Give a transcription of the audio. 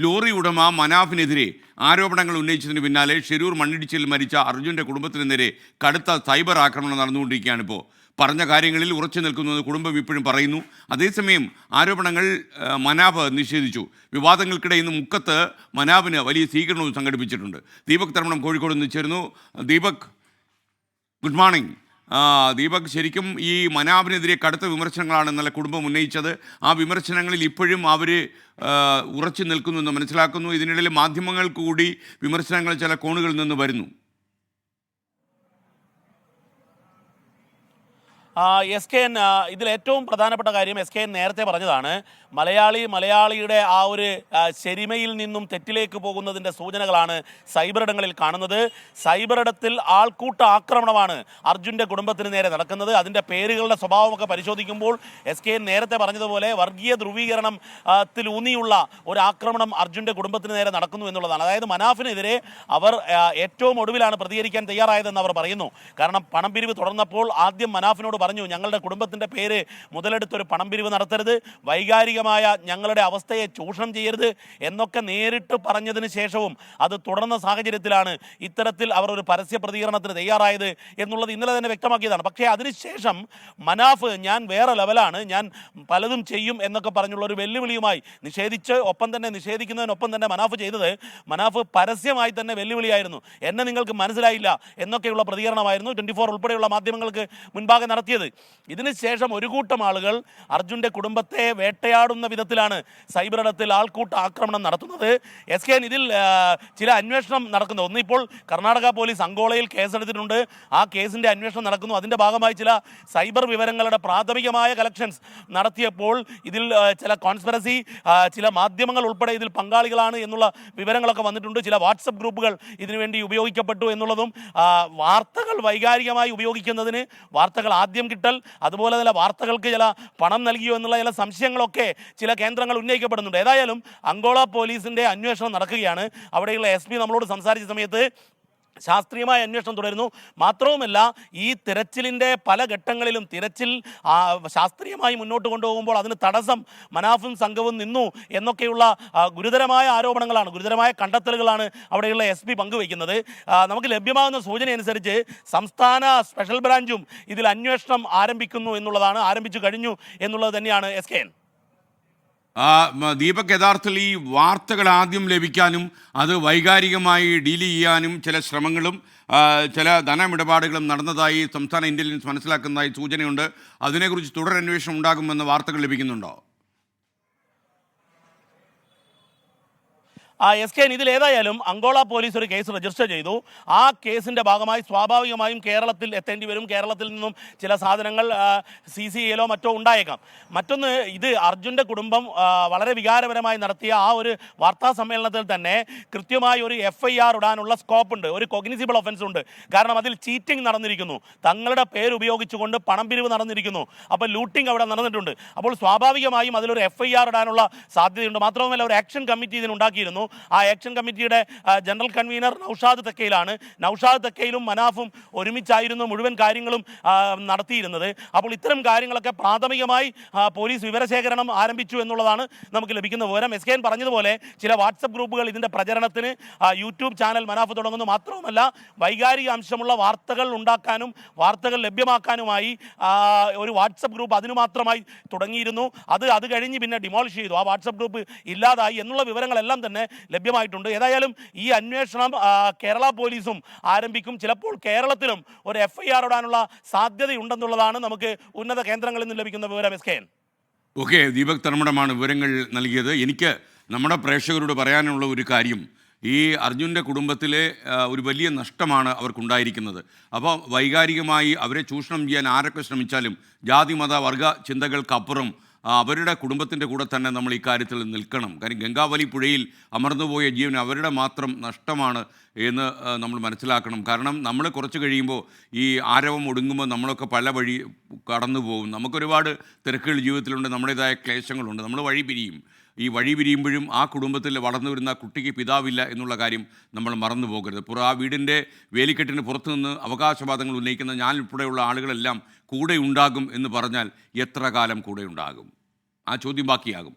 Lorry ഉടമ മനാഫിനെതിരെ ആരോപണങ്ങൾ ഉന്നയിച്ചതിന് പിന്നാലെ ഷെരൂർ മണ്ണിടിച്ചിൽ മരിച്ച അർജുന്റെ കുടുംബത്തിനെതിരെ കടുത്ത സൈബർ ആക്രമണം നടന്നുകൊണ്ടിരിക്കുകയാണ് ഇപ്പോൾ. പറഞ്ഞ കാര്യങ്ങളിൽ ഉറച്ചു നിൽക്കുന്നുവെന്ന് കുടുംബം ഇപ്പോഴും പറയുന്നു. അതേസമയം ആരോപണങ്ങൾ മനാബ് നിഷേധിച്ചു. വിവാദങ്ങൾക്കിടെ ഇന്ന് മുക്കത്ത് മനാഫിന് വലിയ സ്വീകരണവും സംഘടിപ്പിച്ചിട്ടുണ്ട്. ദീപക് തർമ്മണം കോഴിക്കോട് നിന്ന് ചേരുന്നു. Deepak good morning. ദീപക് ശരിക്കും ഈ മനാബിനെതിരെ കടുത്ത വിമർശനങ്ങളാണ് ഇന്നലെ കുടുംബം ഉന്നയിച്ചത്. ആ വിമർശനങ്ങളിൽ ഇപ്പോഴും അവർ ഉറച്ചു നിൽക്കുന്നു എന്ന് മനസ്സിലാക്കുന്നു. ഇതിനിടയിൽ മാധ്യമങ്ങൾ കൂടി വിമർശനങ്ങൾ ചില കോണുകളിൽ നിന്ന് വരുന്നു. എസ് കെ എൻ ഇതിൽ ഏറ്റവും പ്രധാനപ്പെട്ട കാര്യം എസ് കെ എൻ നേരത്തെ പറഞ്ഞതാണ് മലയാളി മലയാളിയുടെ ആ ഒരു ശരിമയിൽ നിന്നും തെറ്റിലേക്ക് പോകുന്നതിന്റെ സൂചനകളാണ് സൈബറിടങ്ങളിൽ കാണുന്നത്. സൈബറിടത്തിൽ ആൾക്കൂട്ട ആക്രമണമാണ് അർജുന്റെ കുടുംബത്തിന് നേരെ നടക്കുന്നത്. അതിന്റെ പേരുകളുടെ സ്വഭാവമൊക്കെ പരിശോധിക്കുമ്പോൾ എസ് കെ എൻ നേരത്തെ പറഞ്ഞതുപോലെ വർഗീയ ധ്രുവീകരണം ആ, ഊന്നിയുള്ള ഒരു ആക്രമണം അർജുന്റെ കുടുംബത്തിന് നേരെ നടക്കുന്നു എന്നുള്ളതാണ്. അതായത് മനാഫിനെതിരെ അവർ ഏറ്റവും ഒടുവിലാണ് പ്രതികരിക്കാൻ തയ്യാറായതെന്ന് അവർ പറയുന്നു. കാരണം പണം പിരിവ് തുടർന്നപ്പോൾ ആദ്യം മനാഫിനോട് പറഞ്ഞു ഞങ്ങളുടെ കുടുംബത്തിന്റെ പേര് മുതലെടുത്തൊരു പണം പിരിവ് നടത്തരുത് വൈകാരികമായ ഞങ്ങളുടെ അവസ്ഥയെ ചൂഷണം ചെയ്യരുത് എന്നൊക്കെ നേരിട്ട് പറഞ്ഞതിന് ശേഷവും അത് തുടർന്ന സാഹചര്യത്തിലാണ് ഇത്തരത്തിൽ അവർ ഒരു പരസ്യ പ്രതികരണത്തിന് തയ്യാറായത് എന്നുള്ളത് ഇന്നലെ തന്നെ വ്യക്തമാക്കിയതാണ്. പക്ഷേ അതിനുശേഷം മനാഫ് ഞാൻ വേറെ ലെവലാണ് ഞാൻ പലതും ചെയ്യും എന്നൊക്കെ പറഞ്ഞുള്ള ഒരു വെല്ലുവിളിയുമായി നിഷേധിച്ച് ഒപ്പം തന്നെ നിഷേധിക്കുന്നതിനൊപ്പം തന്നെ മനാഫ് ചെയ്തത് മനാഫ് പരസ്യമായി തന്നെ വെല്ലുവിളിയായിരുന്നു. എന്നെ നിങ്ങൾക്ക് മനസ്സിലായില്ല എന്നൊക്കെയുള്ള പ്രതികരണമായിരുന്നു. ട്വന്റി ഫോർ ഉൾപ്പെടെയുള്ള മാധ്യമങ്ങൾക്ക് മുൻപാകെ നടത്തിയത് ഇതിന് ശേഷം ഒരു കൂട്ടം ആളുകൾ അർജുന്റെ കുടുംബത്തെ വേട്ടയാടുന്ന വിധത്തിലാണ് സൈബർ ഇടത്തിൽ ആൾക്കൂട്ട ആക്രമണം നടത്തുന്നത്. എസ് കെ ഇതിൽ ചില അന്വേഷണം നടക്കുന്നു. ഒന്നിപ്പോൾ കർണാടക പോലീസ് അങ്കോളയിൽ കേസെടുത്തിട്ടുണ്ട്. ആ കേസിന്റെ അന്വേഷണം നടക്കുന്നു. അതിന്റെ ഭാഗമായി ചില സൈബർ വിവരങ്ങളുടെ പ്രാഥമികമായ കളക്ഷൻസ് നടത്തിയപ്പോൾ ഇതിൽ ചില കോൺസ്പിറസി ചില മാധ്യമങ്ങൾ ഉൾപ്പെടെ ഇതിൽ പങ്കാളികളാണ് എന്നുള്ള വിവരങ്ങളൊക്കെ വന്നിട്ടുണ്ട്. ചില വാട്സപ്പ് ഗ്രൂപ്പുകൾ ഇതിനുവേണ്ടി ഉപയോഗിക്കപ്പെട്ടു എന്നുള്ളതും വാർത്തകൾ വൈകാരികമായി ഉപയോഗിക്കുന്നതിന് വാർത്തകൾ ആദ്യം കിട്ടൽ അതുപോലെ തന്നെ വാർത്തകൾക്ക് ചില പണം നൽകിയോ എന്നുള്ള ചില സംശയങ്ങളൊക്കെ ചില കേന്ദ്രങ്ങൾ ഉന്നയിക്കപ്പെടുന്നുണ്ട്. ഏതായാലും അങ്കോള പോലീസിന്റെ അന്വേഷണം നടക്കുകയാണ്. അവിടെയുള്ള എസ് നമ്മളോട് സംസാരിച്ച സമയത്ത് ശാസ്ത്രീയമായ അന്വേഷണം തുടരുന്നു. മാത്രവുമല്ല ഈ തിരച്ചിലിന്റെ പല ഘട്ടങ്ങളിലും തിരച്ചിൽ ശാസ്ത്രീയമായി മുന്നോട്ട് കൊണ്ടുപോകുമ്പോൾ അതിന് തടസ്സം മനാഫും സംഘവും നിന്നു എന്നൊക്കെയുള്ള ഗുരുതരമായ ആരോപണങ്ങളാണ് ഗുരുതരമായ കണ്ടെത്തലുകളാണ് അവിടെയുള്ള എസ് പി പങ്കുവയ്ക്കുന്നത്. നമുക്ക് ലഭ്യമാകുന്ന സൂചനയനുസരിച്ച് സംസ്ഥാന സ്പെഷ്യൽ ബ്രാഞ്ചും ഇതിൽ അന്വേഷണം ആരംഭിക്കുന്നു എന്നുള്ളതാണ് ആരംഭിച്ചു കഴിഞ്ഞു എന്നുള്ളത് തന്നെയാണ് എസ് കെ എൻ. ദീപക് യഥാർത്ഥത്തിൽ ഈ വാർത്തകൾ ആദ്യം ലഭിക്കാനും അത് വൈകാരികമായി ഡീൽ ചെയ്യാനും ചില ശ്രമങ്ങളും ചില ധനമിടപാടുകളും നടന്നതായി സംസ്ഥാന ഇന്റലിജൻസ് മനസ്സിലാക്കുന്നതായി സൂചനയുണ്ട്. അതിനെക്കുറിച്ച് തുടരന്വേഷണം ഉണ്ടാകുമെന്ന് വാർത്തകൾ ലഭിക്കുന്നുണ്ടോ? എസ് കെ ഇതിൽ ഏതായാലും അങ്കോള പോലീസ് ഒരു കേസ് രജിസ്റ്റർ ചെയ്തു. ആ കേസിന്റെ ഭാഗമായി സ്വാഭാവികമായും കേരളത്തിൽ എത്തേണ്ടി വരും. കേരളത്തിൽ നിന്നും ചില സാധനങ്ങൾ സി സി എയിലോ മറ്റോ ഉണ്ടായേക്കാം. മറ്റൊന്ന് ഇത് അർജുന്റെ കുടുംബം വളരെ വികാരപരമായി നടത്തിയ ആ ഒരു വാർത്താ സമ്മേളനത്തിൽ തന്നെ കൃത്യമായി ഒരു എഫ് ഐ ആർ ഇടാനുള്ള സ്കോപ്പ് ഉണ്ട്. ഒരു കൊഗ്നിസിബിൾ ഒഫൻസ് ഉണ്ട്. കാരണം അതിൽ ചീറ്റിംഗ് നടന്നിരിക്കുന്നു. തങ്ങളുടെ പേര് ഉപയോഗിച്ചുകൊണ്ട് പണം പിരിവ് നടന്നിരിക്കുന്നു. അപ്പോൾ ലൂട്ടിംഗ് അവിടെ നടന്നിട്ടുണ്ട്. അപ്പോൾ സ്വാഭാവികമായും അതിലൊരു എഫ് ഐ ആർ ഇടാനുള്ള സാധ്യതയുണ്ട്. മാത്രമല്ല ഒരു ആക്ഷൻ കമ്മിറ്റി ഇതിനുണ്ടാക്കിയിരുന്നു. ആ ആക്ഷൻ കമ്മിറ്റിയുടെ ജനറൽ കൺവീനർ നൌഷാദ് തക്കയിലാണ്. നൌഷാദ് തക്കയിലും മനാഫും ഒരുമിച്ചായിരുന്നു മുഴുവൻ കാര്യങ്ങളും നടത്തിയിരുന്നത്. അപ്പോൾ ഇത്തരം കാര്യങ്ങളൊക്കെ പ്രാഥമികമായി പോലീസ് വിവരശേഖരണം ആരംഭിച്ചു എന്നുള്ളതാണ് നമുക്ക് ലഭിക്കുന്ന വിവരം. എസ് കെ എൻ പറഞ്ഞതുപോലെ ചില വാട്സപ്പ് ഗ്രൂപ്പുകൾ ഇതിന്റെ പ്രചരണത്തിന് യൂട്യൂബ് ചാനൽ മനാഫ് തുടങ്ങുന്നു. മാത്രവുമല്ല വൈകാരിക അംശമുള്ള വാർത്തകൾ ഉണ്ടാക്കാനും വാർത്തകൾ ലഭ്യമാക്കാനുമായി ഒരു വാട്സപ്പ് ഗ്രൂപ്പ് അതിനു മാത്രമായി തുടങ്ങിയിരുന്നു. അത് അത് കഴിഞ്ഞ് പിന്നെ ഡിമോളിഷ് ചെയ്തു. ആ വാട്സപ്പ് ഗ്രൂപ്പ് ഇല്ലാതായി എന്നുള്ള വിവരങ്ങളെല്ലാം തന്നെ ലഭ്യമായിട്ടുണ്ട്. ഏതായാലും ഈ അന്വേഷണം കേരള പോലീസും ആരംഭിക്കും. ചിലപ്പോൾ കേരളത്തിലും ഒരു എഫ് ഐ ആർ ഇടാനുള്ള സാധ്യതയുണ്ടെന്നുള്ളതാണ് നമുക്ക് ഉന്നത കേന്ദ്രങ്ങളിൽ നിന്ന് ലഭിക്കുന്ന വിവരം. എസ് കെ ഓക്കെ ദീപക് തർമ്മടമാണ് വിവരങ്ങൾ നൽകിയത്. എനിക്ക് നമ്മുടെ പ്രേക്ഷകരോട് പറയാനുള്ള ഒരു കാര്യം. ഈ അർജുന്റെ കുടുംബത്തിലെ ഒരു വലിയ നഷ്ടമാണ് അവർക്കുണ്ടായിരിക്കുന്നത്. അപ്പോൾ വൈകാരികമായി അവരെ ചൂഷണം ചെയ്യാൻ ആരൊക്കെ ശ്രമിച്ചാലും ജാതി മത വർഗ ചിന്തകൾക്കപ്പുറം അവരുടെ കുടുംബത്തിന്റെ കൂടെ തന്നെ നമ്മൾ ഈ കാര്യത്തിൽ നിൽക്കണം. കാര്യം ഗംഗാവലി പുഴയിൽ അമർന്നുപോയ ജീവൻ അവരുടെ മാത്രം നഷ്ടമാണ് എന്ന് നമ്മൾ മനസ്സിലാക്കണം. കാരണം നമ്മൾ കുറച്ച് കഴിയുമ്പോൾ ഈ ആരവം ഒടുങ്ങുമ്പോൾ നമ്മളൊക്കെ പല വഴി കടന്നു പോകും നമുക്കൊരുപാട് തിരക്കുകൾ ജീവിതത്തിലുണ്ട് നമ്മുടേതായ ക്ലേശങ്ങളുണ്ട്. നമ്മൾ വഴി പിരിയും. ഈ വഴി പിരിയുമ്പോഴും ആ കുടുംബത്തിൽ വളർന്നു വരുന്ന കുട്ടിക്ക് പിതാവില്ല എന്നുള്ള കാര്യം നമ്മൾ മറന്നു പോകരുത്. പുറ ആ വീടിന്റെ വേലിക്കെട്ടിന് പുറത്തുനിന്ന് അവകാശവാദങ്ങൾ ഉന്നയിക്കുന്ന ഞാൻ ഉൾപ്പെടെയുള്ള ആളുകളെല്ലാം കൂടെ ഉണ്ടാകും എന്ന് പറഞ്ഞാൽ എത്ര കാലം കൂടെ ഉണ്ടാകും ആ ചോദ്യം ബാക്കിയാകും.